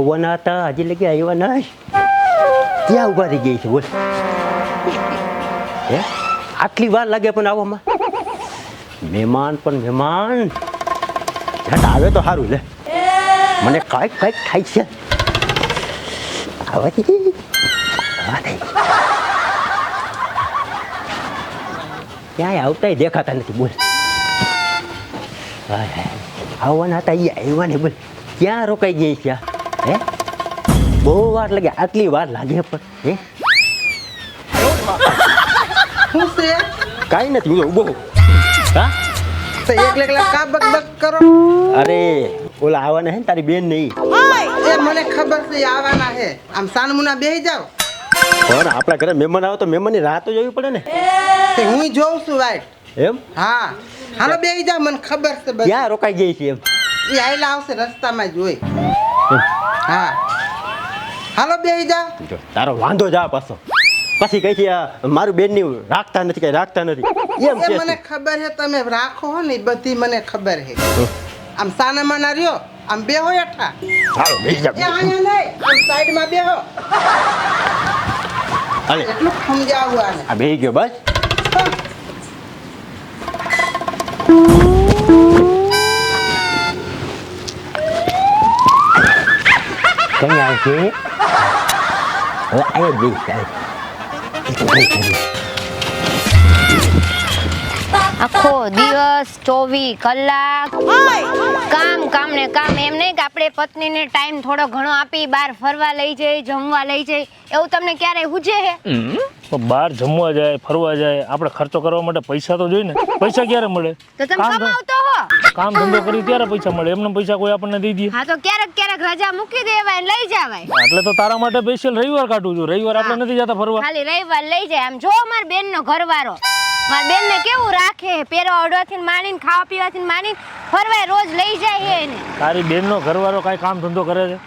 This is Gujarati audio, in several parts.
આવવાના હતા, હજી લગી આવ્યા નહીં ક્યાં ઊભા થઈ ગઈ છે, બોલ. હે? આટલી વાર લાગે પણ આવવામાં. મહેમાન પણ મહેમાન. ઝટ આવે તો સારું લે. મને કાંઈક કાંઈક થાય છે. ક્યાંય આવતા દેખાતા નથી, બોલ. આવવાના હતા એ આવ્યા ને બોલ. ક્યાં રોકાઈ ગઈ આ? હે? બહુ વાર લાગે આટલી વાર લાગે પણ હે? શું છે? કાઈ નથી હું ઊભો હા? તો એકલા એકલા કા બક બક કરો. અરે ઓલા આવવાના હે ને તારી બેન નહીં એ મને ખબર છે આવવાના હે. આમ સાનમુના બેહી જાવ પણ આપણા ઘરે મહેમાન આવે તો મહેમાનની રાહ તો જોવી પડે ને. તે હું જોઉં છું વાઈટ. એમ? હા. હાલો બેહી જાવ મને ખબર છે બસ ક્યાં રોકાઈ ગઈ છે એમ? એ આયલા આવશે રસ્તામાં જોઈ. હા. હાલો બેહી જાવ જો તારો વાંધો જા પાછો. પછી કહી આ મારું બેનની રાખતા નથી કઈ રાખતા નથી. એમ એ છે મને ખબર છે તમે રાખો હો ને બધી મને ખબર છે આમ સાનામાના રહ્યો આમ બેહો હેઠા હાલો બેસી એ જા અહીંયા નહીં આમ સાઈડમાં બેહો હાલે. એટલું સમજાવું આને. આ બે ગયો બસ. કઈ આવશે હવે આ જ બેસ આખો દિવસ ચોવીસ કલાક. કામ કામ ને કામ એમ નહીં કે આપણે પત્નીને ટાઈમ થોડો ઘણો આપી બહાર ફરવા લઈ જઈ જમવા લઈ જઈ. એવું તમને ક્યારેય હુજે હે? તો બહાર જમવા જાય ફરવા જાય આપણે ખર્ચો કરવા માટે પૈસા તો જોઈએ ને. પૈસા ક્યારે મળે? તો તમે કામ ધં- કમાવતો હો કામ ધંધો કરી ત્યારે પૈસા મળે. એમને પૈસા કોઈ આપણને દઈ દે. હા તો ક્યારેક ક્યારેક રજા મૂકી દેવાય લઈ જવાય. એટલે તો તારા માટે સ્પેશિયલ રવિવાર કાઢું છું. રવિવાર આપણે નથી જતા ફરવા. ખાલી રવિવાર લઈ જાય. આમ જો માર બેન નો ઘરવાળો. માર બેન ને કેવું રાખે? પેરો અડવાથી માંડીને ખાવા પીવાથી માની ફરવાય રોજ લઈ જાય એને. તારી બેનનો ઘરવાળો કઈ કામ ધંધો કરે છે?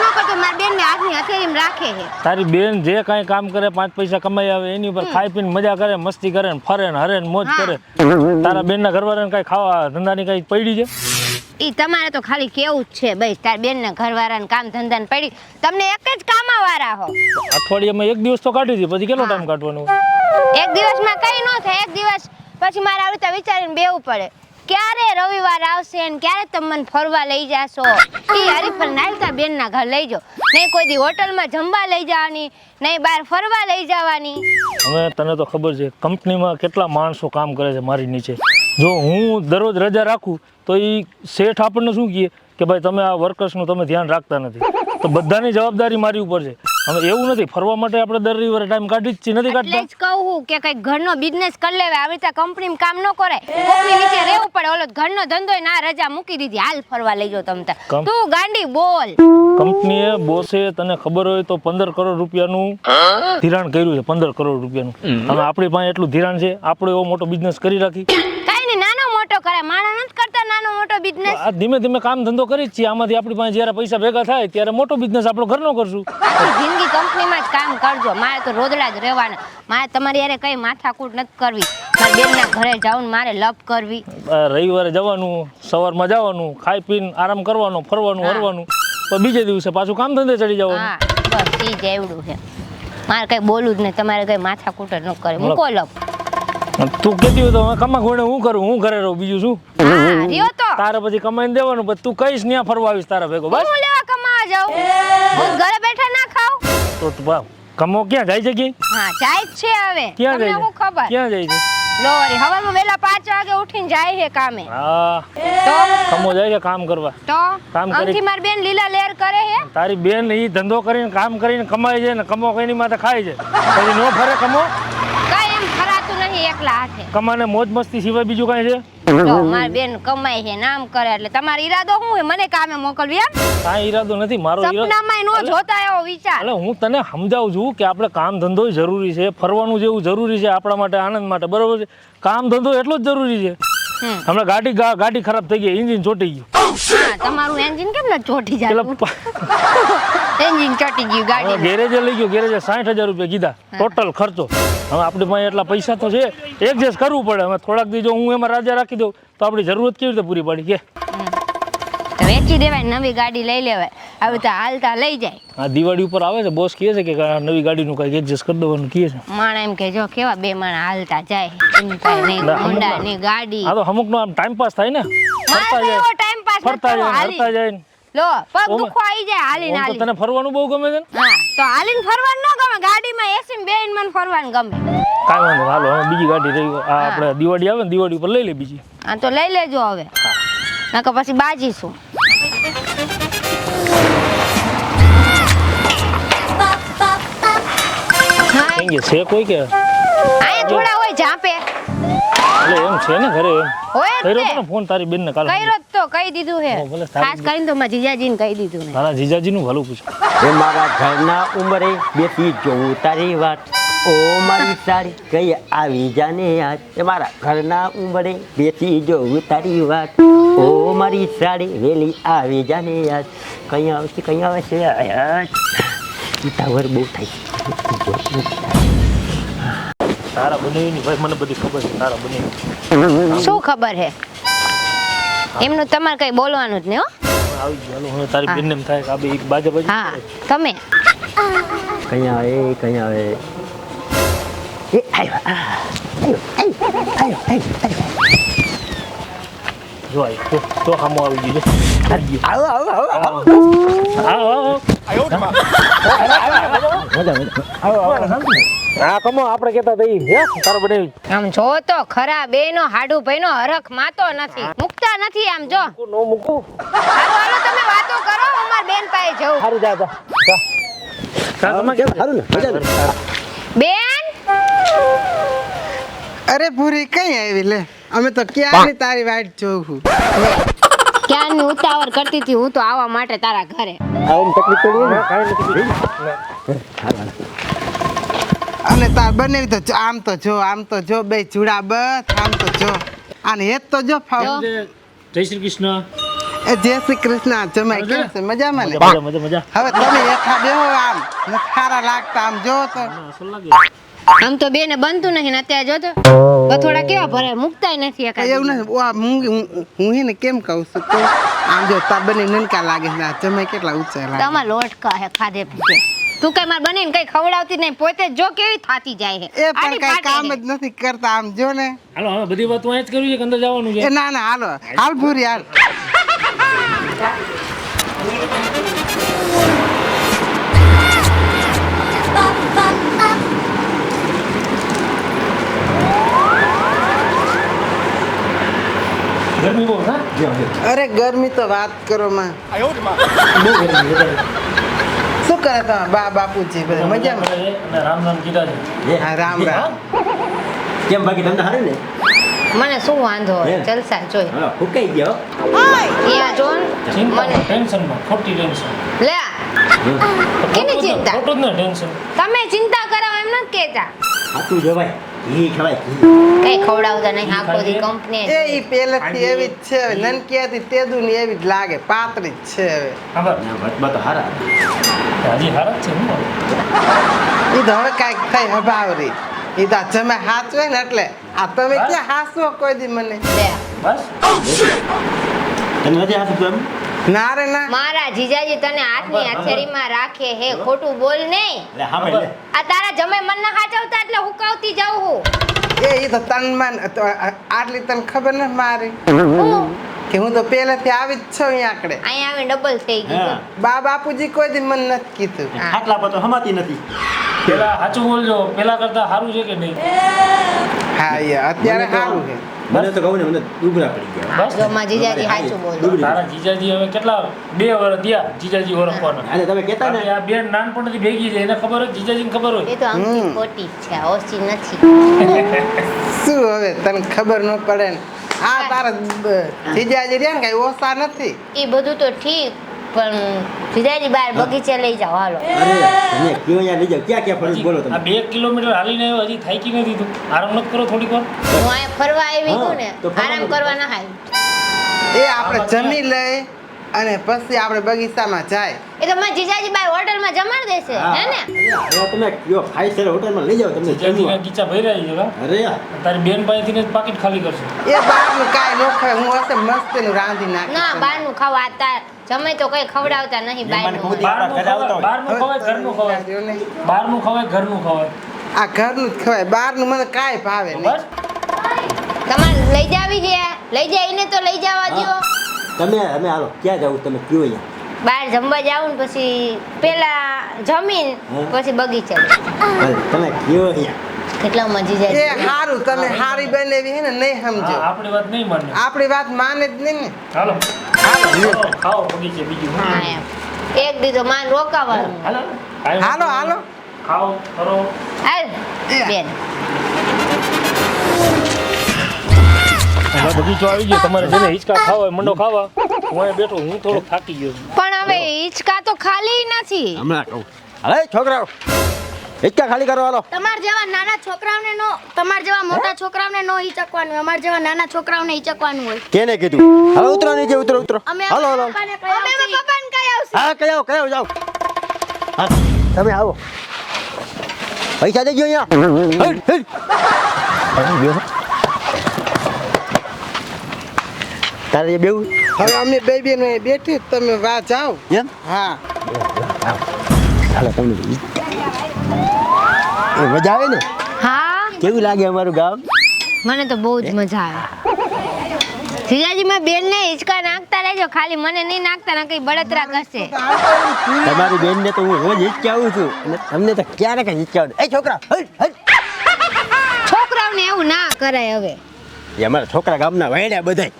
ન કરતો માર બેન ને હાથની હથેળીમાં રાખે તારી બેન જે કાંઈ કામ કરે પાંચ પૈસા કમાઈ આવે એની ઉપર ખાઈ પીને મજા કરે મસ્તી કરે ને ફરે ને હરે ને મોજ કરે. તારા બેનના ઘરવાળાને કાંઈ ખાવા ધંધાની કાંઈ પડી છે? ઈ તમારે તો ખાલી કેવું જ છે બસ તાર બેન ને ઘરવાળાને કામ ધંધા ને પડી. તમને એક જ કામાવાળા હો. અઠવાડિયામાં એક દિવસ તો કાઢી દી પછી કેટલો ટાઈમ કાઢવાનો? એક દિવસમાં કઈ ન થાય એક દિવસ પછી મારે આવી રીતે વિચારીને બેવું પડે. ક્યારે રવિવાર આવશે ને ક્યારે તમે મને ફરવા લઈ જાશો? એ હરીફળ નાયકા બેનના ઘર લઈ જાઓ. નહીં કોઈ દી હોટલમાં જમવા લઈ જવાની, નહીં બહાર ફરવા લઈ જવાની. હવે તને તો ખબર છે, કંપનીમાં કેટલા માણસો કામ કરે છે મારી નીચે. જો હું દરરોજ રજા રાખું, તો એ શેઠ આપણને શું કહે? કે ભાઈ, તમે આ વર્કર્સનું તમે ધ્યાન રાખતા નથી. તો બધાની જવાબદારી મારી ઉપર છે. હવે એવું નથી ફરવા માટે આપણે દર રવિવારે ટાઈમ કાઢી જ છીએ. નથી એટલે જ કહું કે કઈ ઘરનો બિઝનેસ કરી લેવાય આવી રીતે કંપનીમાં કામ ન કરે. કોકની નીચે રહેવું પડે. ઓલો ઘરનો ધંધો ના રજા મૂકી દીધી. હાલ ફરવા લઈ જાઓ તમ તું. ગાંડી બોલ. કંપનીએ બોસે તને ખબર હોય તો પંદર કરોડ રૂપિયાનું ધિરાણ કર્યું છે પંદર કરોડ રૂપિયાનું. હવે આપણી પાસે એટલું ધિરાણ છે આપણે એવો મોટો બિઝનેસ કરી રાખી. કઈ નહીં નાનો મોટો કરે માણા નથી નાનો મોટો બિઝનેસ આ ધીમે ધીમે કામ ધંધો કરી છીએ. આમાંથી આપણી પાસે જ્યારે પૈસા ભેગા થાય ત્યારે મોટો બિઝનેસ આપણો ઘરનો કરશું. જિંદગી કંપનીમાં જ કામ કરજો. મારે તો રોદડા જ રહેવાના. મારે તમારી યારે કઈ માથાકૂટ નથી કરવી. મારા બેનના ઘરે જવું મારે લપ કરવી. રવિવારે જવાનું સવારમાં જવાનું ખાઈ પીને આરામ કરવાનો ફરવાનું. હરવાનું. તો બીજે દિવસે પાછું કામ ધંધે ચડી જવાનું. બસ એ જ એવડું છે. મારે કઈ બોલવું જ નહીં. તમારે કઈ માથાકૂટ ન કરે મૂકો લપ. તું કેતી હોય તો હવે કમા ઘોડે હું કરું? હું ઘરે રહું? બીજું શું? રહ્યો તો. તારે પછી કમાઈને દેવાનું પછી તું કઈશ ત્યાં ફરવા આવીશ તારા ભેગો બસ. હું લેવા કમાવા જાઉં? હું ઘરે બેઠા ના ખાઉં તો તું બા કમો ક્યાં જાય છે કે હા જાય છે હવે. ક્યાં જાય હું ખબર? ક્યાં જાય છે? લોરી હવામાં વેલા 5 વાગે ઉઠીને જાય છે કામે. હા. તો? કમો જાય છે કામ કરવા. તો? કામ કરી- અંકી મારી બેન લીલા લેર કરે છે? તારી બેન ઈ ધંધો કરીને કામ કરીને કમાય છે ને કમો કઈની માથે ખાય છે? પછી નો ફરે કમો કઈ એમ ફરાતું નહીં એકલા હાથે. કમાને મોજ મસ્તી સિવાય બીજું કાંઈ છે? મારી બેન કમાય છે નામ કરે એટલે. તમારો ઈરાદો શું છે મને કામે મોકલવી એમ? કાંઈ ઈરાદો નથી મારો ઈરાદો સપનામાં નો જોતા એવો વિચાર. એટલે હું તને સમજાવું છું કે આપણે કામ ધંધો જરૂરી છે ફરવાનું જેવું જરૂરી છે આપણા માટે આનંદ માટે બરોબર છે? કામ ધંધો એટલો જ જરૂરી છે. હમણાં ગાડી ગાડી ખરાબ થઈ ગઈ એન્જિન ચોટી ગયું. તમારું એન્જિન કેમ ના ચોટી જાય? એન્જિન ચોટી ગયું ગાડી ગેરેજે લઈ ગયો ગેરેજે સાઠ હજાર રૂપિયા કીધા. ટોટલ ખર્ચો. હવે આપણી પાસે એટલા પૈસા તો છે એડજસ્ટ કરવું પડે. હવે થોડાક દી જો હું એમાં રાજા રાખી દઉં તો આપણી જરૂરત કેવી રીતે પૂરી પડી કે? વેચી દેવાય નવી ગાડી લઈ લેવાય. હવે તો હાલતા લઈ જાય. આ દિવાળી ઉપર આવે છે બોસ કહે છે કે નવી ગાડીનું કઈ એડજસ્ટ કરી દેવાનું કહે છે. માણા એમ કે જો કેવા બે માણા હાલતા જાય? નહીં હોન્ડા ની ગાડી. આ તો અમુકનો આમ ટાઈમ પાસ થાય ને. ફરતા જાય. ટાઈમ પાસ ફરતા જાય ફરતા જાય. લો પગ દુખો આવી જાય હાલીને તો તને ફરવાનું બહુ ગમે છે હા તો હાલીને ફરવાનું ન ગમે ગાડીમાં એસી બેહીને મને ફરવાનું ગમે. કાઈ વાંધો હાલો હવે બીજી ગાડી રહી આ આપણે દિવાળી આવે ને દિવાળી ઉપર લઈ લે બીજી. હા તો લઈ લેજો હવે. નકર પછી બાજીશું છે. કોઈ કે અહીંયા થોડા હોય ઝાપે એટલે એમ છે ને ઘરે. એમ કર્યો તો ફોન તારી બેનને કાલે કર્યો તો કહી દીધું હે. ખાસ કરીને તો મારા જીજાજીને કહી દીધું ને. તારા જીજાજીનું ભલું પૂછ. એ મારા ઘરના ઉંમરે બેસી જોઉં તારી વાત. ઓ મારી સાડી કઈ આવી જાને આજ? એ મારા ઘરના ઉંમરે બેસી જોઉં તારી વાત. ઓ મારી સાડી વેલી આવી જાને આજ? કઈ આવશે કઈ આવશે? આજ? ટાવર બહુ થાય તારા બનેવીની ભાઈ મને બધી ખબર છે તારા બનેવી શું ખબર હે? એમનું તમારે કઈ બોલવાનું જ નહીં હો. આવી ગયો. હું હવે તારી બેન એમ થાય કે આ બે એક બાજુ બાજે હા તમે. કઈ આવે કઈ આવે. એ આવ્યો આ, આવ્યો આવ્યો આવ્યો આવ્યો જો આવી તો તો સામો આવી ગયું જો. આવી ગયું. આવો આવો. આવો આવો. આવો આવો. હા કમો આપણે કહેતા તઈ હે? તારા બનેવી આમ જો તો ખરા બેનો હાડુ ભાઈનો હરખ માતો નથી. મુકતા નથી આમ જો. નો મૂકું? હાલો હાલો તમે વાતો કરો હું માર બેન પાસે જઉં. સારું જા જા. જા. જા તમે કેમ સારું ને મજા બેન? અરે ભૂરી કઈ આવી લે? અમે તો ક્યારે તારી વાટ જોઉં ક્યાંની ઉતાવળ કરતી હતી હું તો આવવા માટે તારા ઘરે. આવું તકલીફ પડી ને? કાઈ નથી. અને તાર બનેવી તો આમ તો જો આમ તો જો બે ચૂડા બસ આમ તો જો. અને હેત તો જો ફાવ. જય શ્રી કૃષ્ણ. એ જય શ્રી કૃષ્ણ જમાઈ કેમ છે? મજામાં ને? મજા મજા હવે તમે એઠા બેહો આમ. નખારા લાગતા આમ જો તો. આમ તો બેને બનતું નહીં ને અત્યારે જોતો બથોડા કેવા ભરે મુકતાય નથી એવું નથી. હું હું- હું હે ને કેમ કહું છું તો? આમ જો તાર બને નનકા લાગે છે. આ જમાઈ કેટલા ઊંચા લાગે. તમાર લોટકા હે ખાધે પીધે તું કઈ માર બનીને કઈ ખવડાવતી નહીં પોતે જો કેવી થાતી જાય છે. એ પણ કઈ કામ જ નથી કરતા આમ જો ને. હાલો હવે બધી વાત અહીં જ કરવી છે કે અંદર જવાનું છે? ના ના હાલો. હાલ ભૂરી હાલ. ગરમી બહુ હા? અરે ગરમી તો વાત કરો માં. બહુ ગરમી. શું કરે તમે? બા બાપુજી બધા મજામાં? રામ રામ કીધા છે. હા? રામ રામ. કેમ બાકી તમને સારું ને? મને શું વાંધો જલસા જોઈ. હા ફૂકાઈ ગયો. ત્યાં જો મને ટેન્શનમાં ખોટી ટેન્શન. લે કેની ચિંતા? ખોટું ને ટેન્શન. તમે ચિંતા કરો એમ ન કેતા હાતું જવાય ઘી ખવાય કઈ ખવડાવતા નહીં આખો દી કંપની એ ઈ પહેલેથી એવી જ છે હવે. નનકી હતી તેદુ ની એવી જ લાગે. પાતળી જ છે હવે. તો હારા. હજી હારા છે હું ઈ તો કાંઈક થઈ હભાવરી એ તો તમે હાચવે ને એટલે આ તમે ક્યાં હાસવો કોઈ દી મને બસ તને નથી હાસું એમ ના રે ના મારા જીજાજી તને હાથની હથેળીમાં રાખે હે ખોટું બોલ નહીં એટલે હા ભાઈ આ તારા જમે મન ના હાચવતા એટલે હુકાવતી જાઉં હું એ એ તો તન મન આટલી તને ખબર ને મારી હું કે હું તો પહેલેથી આવી જ છું અહીંયા આકડે. અહીંયા આવી ડબલ થઈ ગઈ બા બાપુજી કોઈ દિન મને નથી કીધું. આટલા પર તો હમાતી નથી. પેલા સાચું બોલજો. પેલા કરતા સારું છે કે નહીં? હા એ અત્યારે સારું છે. મને તો કહું ને મને દુબરા પડી ગયા. બસ. મારા જીજાજી સાચું બોલો. તારા જીજાજી હવે કેટલા બે વર્ષ થયા જીજાજી ઓળખવાના. અને તમે કહેતા ને. આ બેન નાનપણથી ભેગી છે એને ખબર હોય જીજાજીને ખબર હોય? એ તો અંકી. ખોટી છે ઓછી નથી. શું હવે તને ખબર ન પડે ને? આ તારા બ- જીજાજી રહ્યા ને કઈ ઓછા નથી? એ બધું તો ઠીક પણ જીજાજી બાર બગીચે લઈ જાઓ હાલો. અરે કયો યાર લઈ જાઓ? ક્યાં ક્યાં ફરજ બોલો આ તમે બે કિલોમીટર હાલીને આવ્યો હજી થાકી નથી તું? આરામ નથી કરો થોડીક વાર? હું અહીંયા ફરવા આવી છું ને. આરામ કરવા ના આવી. એ આપણે જમી લઈ. અને પછી આપણે બગીચામાં જાય. એ તો મારા જીજાજી બાઈ હોટલમાં જમાડ દેશે હે. ને? હવે તમે કયો ફાઈવ સ્ટાર હોટલમાં લઈ જાઓ તમને જમવા. ગીચા ભર્યા છે અરે તારી બેન પાસેથી જ પાકીટ ખાલી કરશે. એ બહારનું કાંઈ ન ખાય હું હશે મસ્તીનું રાંધી ના નાખીશ બહારનું ખાવા આતા જમે તો કઈ ખવડાવતા નહીં હોય. બહારનું ખવાય ઘરનું ખવાય. ને. બહારનું ખવાય ઘરનું ખવાય. આ ઘરનું જ ખવાય બહારનું મને કાંઈ ભાવે નહીં. તમારે લઈ જાવી છે? લઈ જાય એને તો લઈ જવા દો તમે અમે હાલો ક્યાં જાવ તમે? કયો અહીંયા? બહાર જમવા જાવું ને પછી પેલા જમીન પછી બગીચા. તમે કયો અહીંયા? કેટલા મજી એ જાય સારું તમે હારી બનાવી હે ને નહીં સમજો. આપણી વાત નહીં માને આપણી વાત માને જ નહીં ને. હાલો. હાલો. ખાઓ, ખાઓ બગીચે બીજું. હા એક દીધો માન રોકાવાનું. હાલો હાલો. હાલો ખાઓ કરો. હાલ બેન. બગીચો આવી ગયો. તમારે જેને હિંચકા ખાવા હોય મંડો ખાવા હું અહીંયા બેઠો હું થોડોક થાકી ગયો પણ હવે હિંચકા તો ખાલી નથી. હમણાં કહું. અરે છોકરાઓ. હિચકા ખાલી કરો હાલો. તમાર જેવા નાના છોકરાઓને નો તમાર જેવા મોટા છોકરાઓને નો હિચકવાનું હોય. અમાર જેવા નાના છોકરાઓને હિચકવાનું હોય. કેને કીધું? હાલો ઉતરો નીચે ઉતરો ઉતરો. અમે હાલો હાલો. અમે પપ્પાને કઈ આવશે. હા કયો કયો જાઓ. હા તમે આવો. પૈસા દેજો અહીંયા હેડ, હેડ. અહીં બેહો. તારે એ બેવું? હવે અમે બે બેન બેઠી તમે વા જાઓ. એમ? હા. હાલો તમે એ મજા આવે ને? હા. કેવું લાગે અમારું ગામ? મને તો બહુ જ મજા આવે. જીજાજી મેં બેન ને હિંચકા નાખતા રહેજો ખાલી મને નહીં નાખતા ના કઈ બળતરા કરશે. તમારી બેનને તો હું રોજ હિંચકાવું છું. અને તમને તો ક્યારેક જ હિચકાવું એ છોકરા હટ હટ છોકરાઓને એવું ના કરાય હવે. એ અમારા છોકરા ગામના વાયડા બધાય.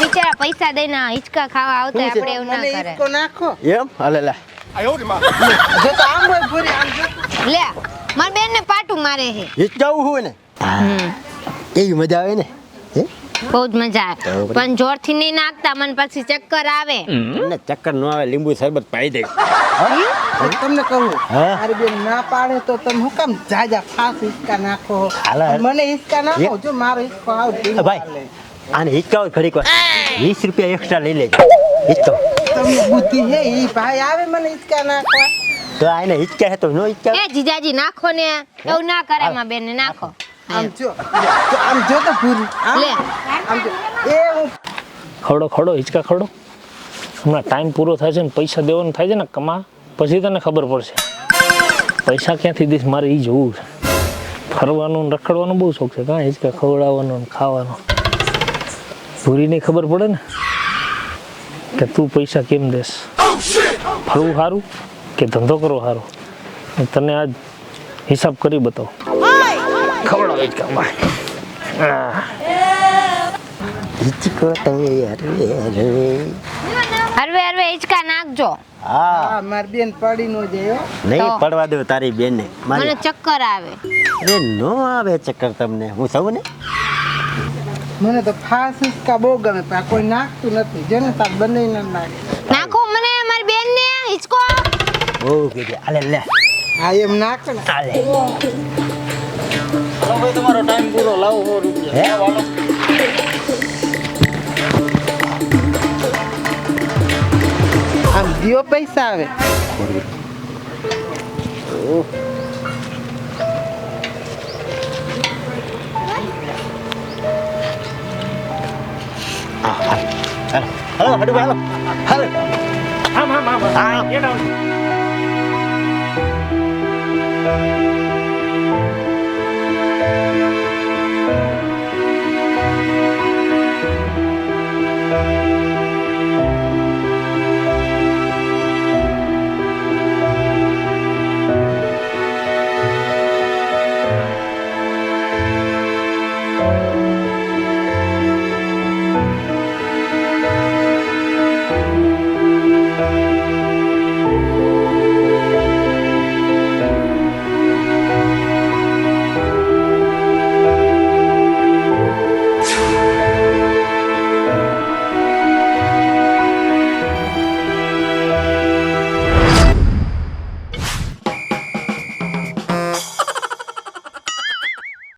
બિચારા પૈસા દઈને હિચકા ખાવા આવતા આપણે એવું ના કરે. હિચકો નાખો. એમ? હાલે લા. જો તો આમ હોય પૂરી આમ જો. લે માર બેન ને પાટું મારે છે. હિચકાવું હોય ને. એવી મજા આવે ને? હે? બહુ જ મજા આવે? પણ જોરથી નહીં નાખતા મને પછી ચક્કર આવે. ને ચક્કર ન આવે લીંબુ શરબત પાઈ દે. તમને કહું અરે બેન ના પાડે તો તમે હું કામ જાજા ફાસ હિસકા નાખો. મને હિસકા નાખો જો મારો હિસકો આવ ભાઈ. આને હિચકાવ ઘડીક વાર. વીસ રૂપિયા એક્સ્ટ્રા લઈ લેજો. હિચકો તમને બુદ્ધિ હે ઈ ભાઈ આવે મને હિચકા નાખવા. તો આને હિચકા હે તો નો હિચકા? એ જીજાજી નાખો ને. એવું ના કરે માં બેન ને નાખો. આમ જો આમ જો તો પૂરી આમ લે. આમ જો. એ હું ખડો હિચકા ખડો હમણાં ટાઈમ પૂરો થાય છે ને પૈસા દેવાનું થાય છે ને કમા. પછી તને ખબર પડશે. પૈસા ક્યાંથી દઈશ? મારે એ જોવું છે. ફરવાનું ને રખડવાનું બહુ શોખ છે. કાં હિચકા ખવડાવવાનો ને ખાવાનો? ભૂરીને ખબર પડે ને કે તું પૈસા કેમ દેશ? ફરવું સારું કે ધંધો કરવો સારો તને આજ હિસાબ કરી બતાવો. ખબર હિંચકા હરવે હરવે હરવે હરવે નાખજો. હા. આ બેન પડી નો જાય નહીં પડવા દો તારી બેનને. મને ચક્કર આવે. અરે નો આવે ચક્કર તમને. હું સૌ ને મને તો ફાસ હિસકા બહુ ગમે પણ કોઈ નાખતું નથી. જેને તાર બનાવીને નાખે નાખો મને મારી બેન ને હિંચકો. બહુ કીધી આલે લે. હા એમ નાખ ને. આલે. તમારો ટાઈમ પૂરો લાવો હો રૂપિયા. હે? આમ દિયો પૈસા આવે હાલો હાલો હાલો હાલો આમ આમ. Get out.